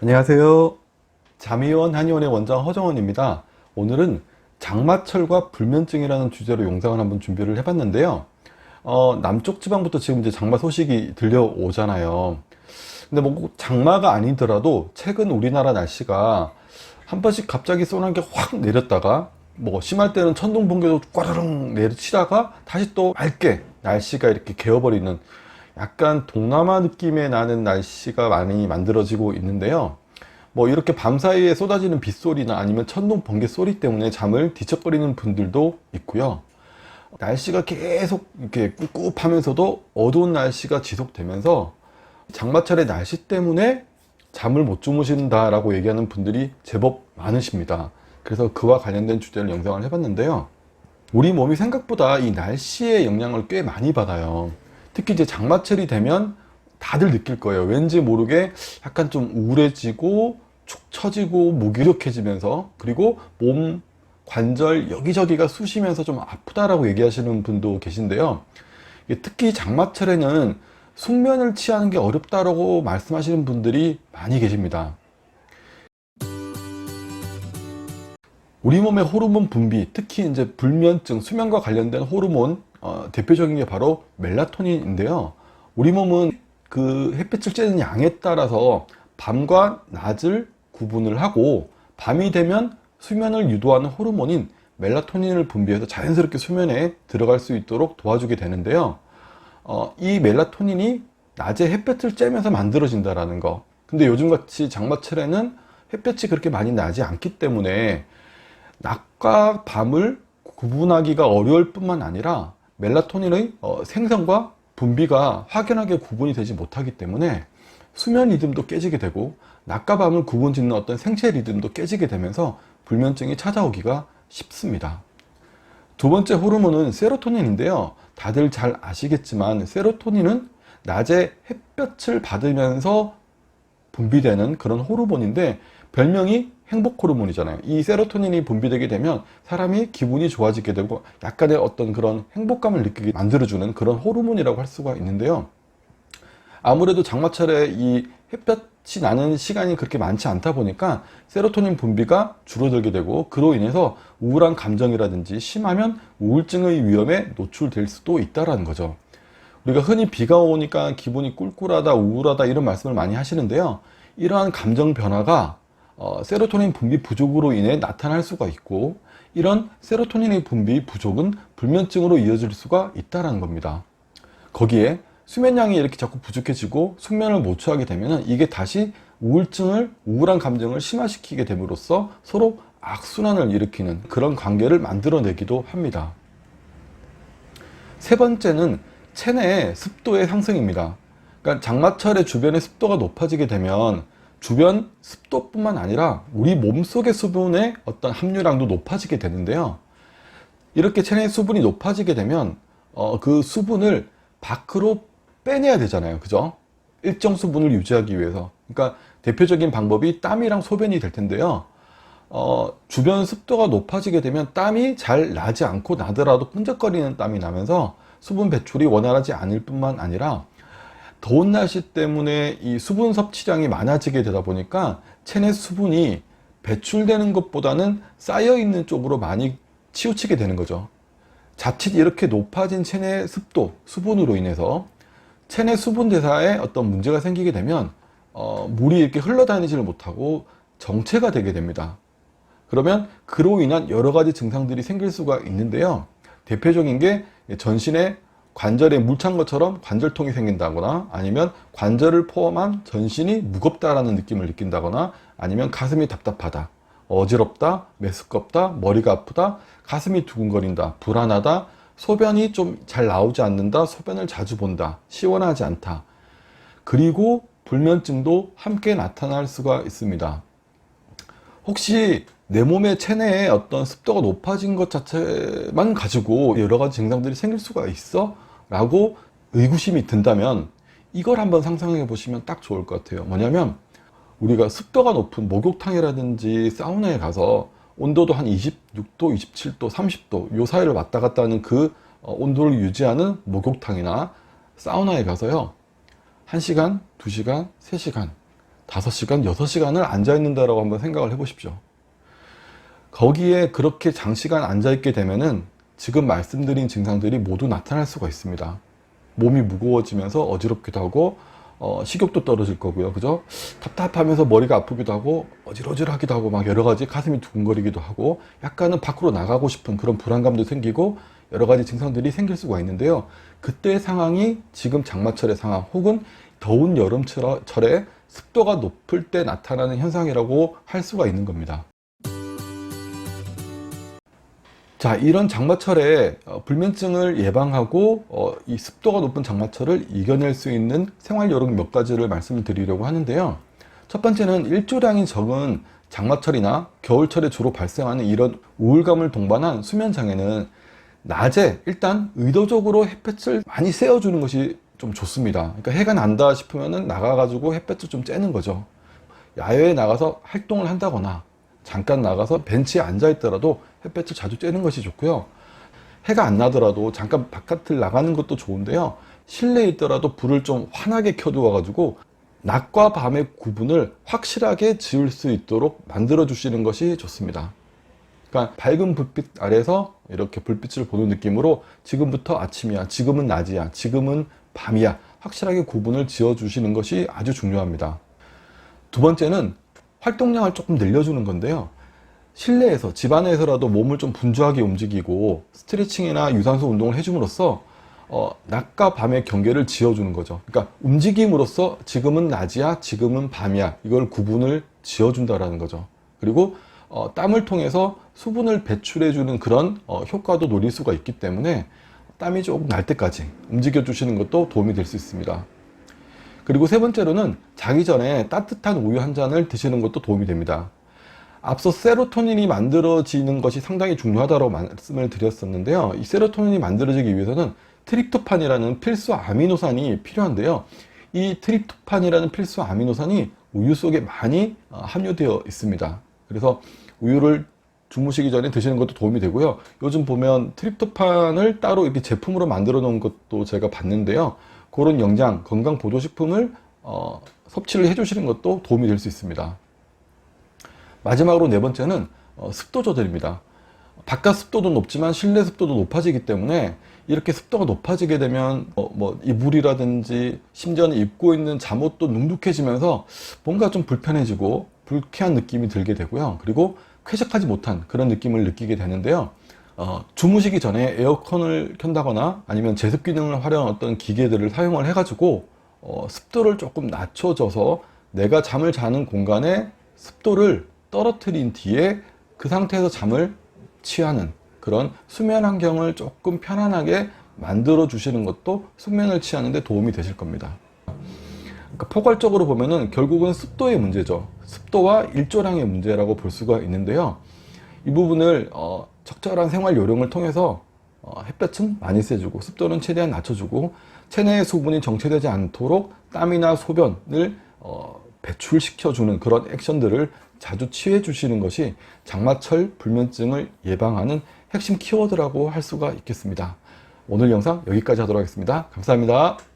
안녕하세요. 자미원 한의원의 원장 허정원입니다. 오늘은 장마철과 불면증이라는 주제로 영상을 한번 준비를 해봤는데요. 어, 남쪽 지방부터 지금 이제 장마 소식이 들려오잖아요. 근데 뭐 장마가 아니더라도 최근 우리나라 날씨가 한 번씩 갑자기 쏘나게 확 내렸다가 뭐 심할 때는 천둥 번개도 꽈르릉 내리치다가 다시 또 맑게 날씨가 이렇게 개어버리는 약간 동남아 느낌의 나는 날씨가 많이 만들어지고 있는데요. 뭐 이렇게 밤사이에 쏟아지는 빗소리나 아니면 천둥 번개 소리 때문에 잠을 뒤척거리는 분들도 있고요. 날씨가 계속 이렇게 꿉꿉하면서도 어두운 날씨가 지속되면서 장마철의 날씨 때문에 잠을 못 주무신다라고 얘기하는 분들이 제법 많으십니다. 그래서 그와 관련된 주제를 영상을 해봤는데요. 우리 몸이 생각보다 이 날씨의 영향을 꽤 많이 받아요. 특히 이제 장마철이 되면 다들 느낄 거예요. 왠지 모르게 약간 좀 우울해지고 축 처지고 무기력해지면서 그리고 몸 관절 여기저기가 쑤시면서 좀 아프다라고 얘기하시는 분도 계신데요. 특히 장마철에는 숙면을 취하는 게 어렵다라고 말씀하시는 분들이 많이 계십니다. 우리 몸의 호르몬 분비, 특히 이제 불면증, 수면과 관련된 호르몬 어, 대표적인 게 바로 멜라토닌인데요. 우리 몸은 그 햇빛을 쬐는 양에 따라서 밤과 낮을 구분을 하고 밤이 되면 수면을 유도하는 호르몬인 멜라토닌을 분비해서 자연스럽게 수면에 들어갈 수 있도록 도와주게 되는데요. 어, 이 멜라토닌이 낮에 햇볕을 쬐면서 만들어진다라는 거. 근데 요즘같이 장마철에는 햇볕이 그렇게 많이 나지 않기 때문에 낮과 밤을 구분하기가 어려울 뿐만 아니라 멜라토닌의 어, 생성과 분비가 확연하게 구분이 되지 못하기 때문에 수면 리듬도 깨지게 되고 낮과 밤을 구분 짓는 어떤 생체 리듬도 깨지게 되면서 불면증이 찾아오기가 쉽습니다. 두 번째 호르몬은 세로토닌인데요. 다들 잘 아시겠지만 세로토닌은 낮에 햇볕을 받으면서 분비되는 그런 호르몬인데 별명이 행복 호르몬이잖아요. 이 세로토닌이 분비되게 되면 사람이 기분이 좋아지게 되고 약간의 어떤 그런 행복감을 느끼게 만들어주는 그런 호르몬이라고 할 수가 있는데요. 아무래도 장마철에 이 햇볕이 나는 시간이 그렇게 많지 않다 보니까 세로토닌 분비가 줄어들게 되고 그로 인해서 우울한 감정이라든지 심하면 우울증의 위험에 노출될 수도 있다라는 거죠. 우리가 흔히 비가 오니까 기분이 꿀꿀하다, 우울하다 이런 말씀을 많이 하시는데요. 이러한 감정 변화가 어, 세로토닌 분비 부족으로 인해 나타날 수가 있고 이런 세로토닌의 분비 부족은 불면증으로 이어질 수가 있다는 겁니다. 거기에 수면량이 이렇게 자꾸 부족해지고 숙면을 못 취하게 되면 이게 다시 우울증을 우울한 감정을 심화시키게 됨으로써 서로 악순환을 일으키는 그런 관계를 만들어내기도 합니다. 세 번째는 체내의 습도의 상승입니다. 그러니까 장마철에 주변의 습도가 높아지게 되면 주변 습도뿐만 아니라 우리 몸속의 수분의 어떤 함유량도 높아지게 되는데요. 이렇게 체내 수분이 높아지게 되면 어, 그 수분을 밖으로 빼내야 되잖아요. 그죠? 일정 수분을 유지하기 위해서. 그러니까 대표적인 방법이 땀이랑 소변이 될 텐데요. 어, 주변 습도가 높아지게 되면 땀이 잘 나지 않고 나더라도 끈적거리는 땀이 나면서 수분 배출이 원활하지 않을 뿐만 아니라 더운 날씨 때문에 이 수분 섭취량이 많아지게 되다 보니까 체내 수분이 배출되는 것보다는 쌓여 있는 쪽으로 많이 치우치게 되는 거죠. 자칫 이렇게 높아진 체내 습도, 수분으로 인해서 체내 수분 대사에 어떤 문제가 생기게 되면 어, 물이 이렇게 흘러다니지를 못하고 정체가 되게 됩니다. 그러면 그로 인한 여러 가지 증상들이 생길 수가 있는데요. 대표적인 게 전신에 관절에 물 찬 것처럼 관절통이 생긴다거나 아니면 관절을 포함한 전신이 무겁다라는 느낌을 느낀다거나 아니면 가슴이 답답하다, 어지럽다, 메스껍다, 머리가 아프다, 가슴이 두근거린다, 불안하다, 소변이 좀 잘 나오지 않는다, 소변을 자주 본다, 시원하지 않다. 그리고 불면증도 함께 나타날 수가 있습니다. 혹시 내 몸의 체내에 어떤 습도가 높아진 것 자체만 가지고 여러 가지 증상들이 생길 수가 있어? 라고 의구심이 든다면 이걸 한번 상상해 보시면 딱 좋을 것 같아요. 뭐냐면 우리가 습도가 높은 목욕탕이라든지 사우나에 가서 온도도 한 26도, 27도, 30도 요 사이를 왔다 갔다 하는 그 어, 온도를 유지하는 목욕탕이나 사우나에 가서요. 1시간, 2시간, 3시간 5시간, 6시간을 앉아 있는다라고 한번 생각을 해 보십시오. 거기에 그렇게 장시간 앉아 있게 되면은 지금 말씀드린 증상들이 모두 나타날 수가 있습니다. 몸이 무거워지면서 어지럽기도 하고 어, 식욕도 떨어질 거고요. 그죠? 답답하면서 머리가 아프기도 하고 어질어질하기도 하고 막 여러 가지 가슴이 두근거리기도 하고 약간은 밖으로 나가고 싶은 그런 불안감도 생기고 여러 가지 증상들이 생길 수가 있는데요. 그때 상황이 지금 장마철의 상황 혹은 더운 여름철에 습도가 높을 때 나타나는 현상이라고 할 수가 있는 겁니다. 자, 이런 장마철에 어, 불면증을 예방하고 어, 이 습도가 높은 장마철을 이겨낼 수 있는 생활 요령 몇 가지를 말씀을 드리려고 하는데요. 첫 번째는 일조량이 적은 장마철이나 겨울철에 주로 발생하는 이런 우울감을 동반한 수면 장애는 낮에 일단 의도적으로 햇볕을 많이 쐬어주는 것이 좀 좋습니다. 그러니까 해가 난다 싶으면은 나가가지고 햇볕을 좀 쬐는 거죠. 야외에 나가서 활동을 한다거나 잠깐 나가서 벤치에 앉아 있더라도 햇볕을 자주 쬐는 것이 좋고요. 해가 안 나더라도 잠깐 바깥을 나가는 것도 좋은데요. 실내에 있더라도 불을 좀 환하게 켜두어 가지고 낮과 밤의 구분을 확실하게 지을 수 있도록 만들어 주시는 것이 좋습니다. 그러니까 밝은 불빛 아래서 이렇게 불빛을 보는 느낌으로 지금부터 아침이야, 지금은 낮이야, 지금은 밤이야 확실하게 구분을 지어 주시는 것이 아주 중요합니다. 두 번째는 활동량을 조금 늘려주는 건데요. 실내에서 집 안에서라도 몸을 좀 분주하게 움직이고 스트레칭이나 유산소 운동을 해줌으로써 어, 낮과 밤의 경계를 지어주는 거죠. 그러니까 움직임으로써 지금은 낮이야, 지금은 밤이야 이걸 구분을 지어준다라는 거죠. 그리고 어, 땀을 통해서 수분을 배출해주는 그런 어, 효과도 노릴 수가 있기 때문에 땀이 조금 날 때까지 움직여 주시는 것도 도움이 될 수 있습니다. 그리고 세 번째로는 자기 전에 따뜻한 우유 한 잔을 드시는 것도 도움이 됩니다. 앞서 세로토닌이 만들어지는 것이 상당히 중요하다고 말씀을 드렸었는데요. 이 세로토닌이 만들어지기 위해서는 트립토판이라는 필수 아미노산이 필요한데요. 이 트립토판이라는 필수 아미노산이 우유 속에 많이 어, 함유되어 있습니다. 그래서 우유를 주무시기 전에 드시는 것도 도움이 되고요. 요즘 보면 트립토판을 따로 이렇게 제품으로 만들어 놓은 것도 제가 봤는데요. 그런 영양, 건강 보조식품을 어, 섭취를 해 주시는 것도 도움이 될 수 있습니다. 마지막으로 네 번째는 어, 습도 조절입니다. 바깥 습도도 높지만 실내 습도도 높아지기 때문에 이렇게 습도가 높아지게 되면 어, 뭐 이불이라든지 심지어는 입고 있는 잠옷도 눅눅해지면서 뭔가 좀 불편해지고 불쾌한 느낌이 들게 되고요. 그리고 쾌적하지 못한 그런 느낌을 느끼게 되는데요. 어, 주무시기 전에 에어컨을 켠다거나 아니면 제습 기능을 활용한 어떤 기계들을 사용을 해가지고 어, 습도를 조금 낮춰줘서 내가 잠을 자는 공간에 습도를 떨어뜨린 뒤에 그 상태에서 잠을 취하는 그런 수면 환경을 조금 편안하게 만들어 주시는 것도 숙면을 취하는 데 도움이 되실 겁니다. 그러니까 포괄적으로 보면은 결국은 습도의 문제죠. 습도와 일조량의 문제라고 볼 수가 있는데요. 이 부분을 어, 적절한 생활 요령을 통해서 어, 햇볕은 많이 쐬주고 습도는 최대한 낮춰주고 체내의 수분이 정체되지 않도록 땀이나 소변을 어, 배출시켜주는 그런 액션들을 자주 취해 주시는 것이 장마철 불면증을 예방하는 핵심 키워드라고 할 수가 있겠습니다. 오늘 영상 여기까지 하도록 하겠습니다. 감사합니다.